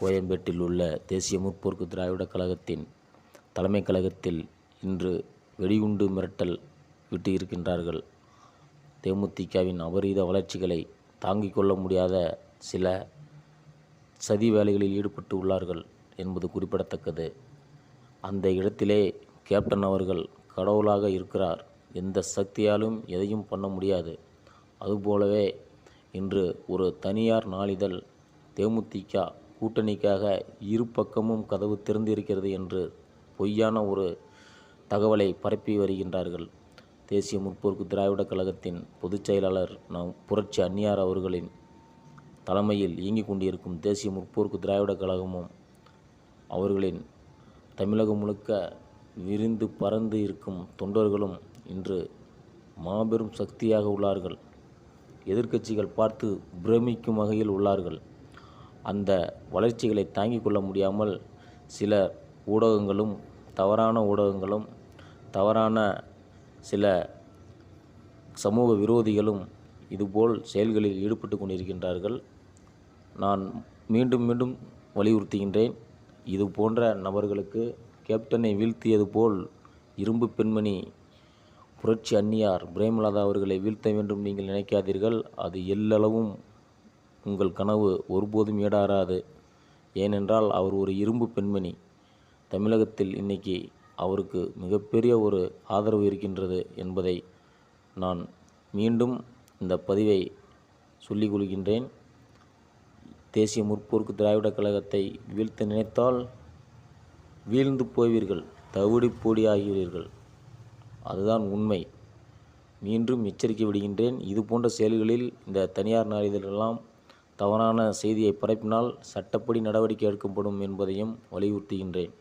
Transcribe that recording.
கோயம்பேட்டில் உள்ள தேசிய முற்போக்கு திராவிடக் கழகத்தின் தலைமைக் கழகத்தில் இன்று வெடிகுண்டு மிரட்டல் விட்டு இருக்கின்றார்கள் தேமுதிகவின் அபரீத வளர்ச்சிகளை தாங்கிக் கொள்ள முடியாத சில சதி வேலைகளில் ஈடுபட்டு உள்ளார்கள் என்பது குறிப்பிடத்தக்கது. அந்த இடத்திலே கேப்டன் அவர்கள் கடவுளாக இருக்கிறார். எந்த சக்தியாலும் எதையும் பண்ண முடியாது. அதுபோலவே இன்று ஒரு தனியார் நாளிதழ் தேமுதிக கூட்டணிக்காக இரு பக்கமும் கதவு திறந்திருக்கிறது என்று பொய்யான ஒரு தகவலை பரப்பி வருகின்றார்கள். தேசிய முற்போக்கு திராவிட கழகத்தின் பொதுச் செயலாளர் நம் புரட்சி அந்நியார் அவர்களின் தலைமையில் இயங்கிக் கொண்டிருக்கும் தேசிய முற்போக்கு திராவிட கழகமும் அவர்களின் தமிழகம் முழுக்க விரிந்து பறந்து இருக்கும் தொண்டர்களும் இன்று மாபெரும் சக்தியாக உள்ளார்கள். எதிர்க்கட்சிகள் பார்த்து பிரமிக்கும் வகையில் உள்ளார்கள். அந்த வளர்ச்சிகளை தாங்கிக் கொள்ள முடியாமல் சில ஊடகங்களும் தவறான ஊடகங்களும் தவறான சில சமூக விரோதிகளும் இதுபோல் செயல்களில் ஈடுபட்டு கொண்டிருக்கின்றார்கள். நான் மீண்டும் மீண்டும் வலியுறுத்துகின்றேன். இது போன்ற நபர்களுக்கு கேப்டனை வீழ்த்தியது போல் இரும்பு பெண்மணி புரட்சி அந்நியார் பிரேமலதா அவர்களை வீழ்த்த வேண்டும் நீங்கள் நினைக்காதீர்கள். அது எல்லளவும் உங்கள் கனவு ஒருபோதும் ஈடாராது. ஏனென்றால் அவர் ஒரு இரும்பு பெண்மணி. தமிழகத்தில் இன்னைக்கு அவருக்கு மிகப்பெரிய ஒரு ஆதரவு இருக்கின்றது என்பதை நான் மீண்டும் இந்த பதிவை சொல்லிக் கொள்கின்றேன். தேசிய முற்போக்கு திராவிட கழகத்தை வீழ்த்த நினைத்தால் வீழ்ந்து போவீர்கள் தவிடு போடி ஆகிறீர்கள். அதுதான் உண்மை. மீண்டும் எச்சரிக்கை விடுகின்றேன் இது போன்ற செயல்களில் இந்த தனியார் நாளிதழெல்லாம் தவறான செய்தியை பரப்பினால் சட்டப்படி நடவடிக்கை எடுக்கப்படும் என்பதையும் வலியுறுத்துகின்றேன்.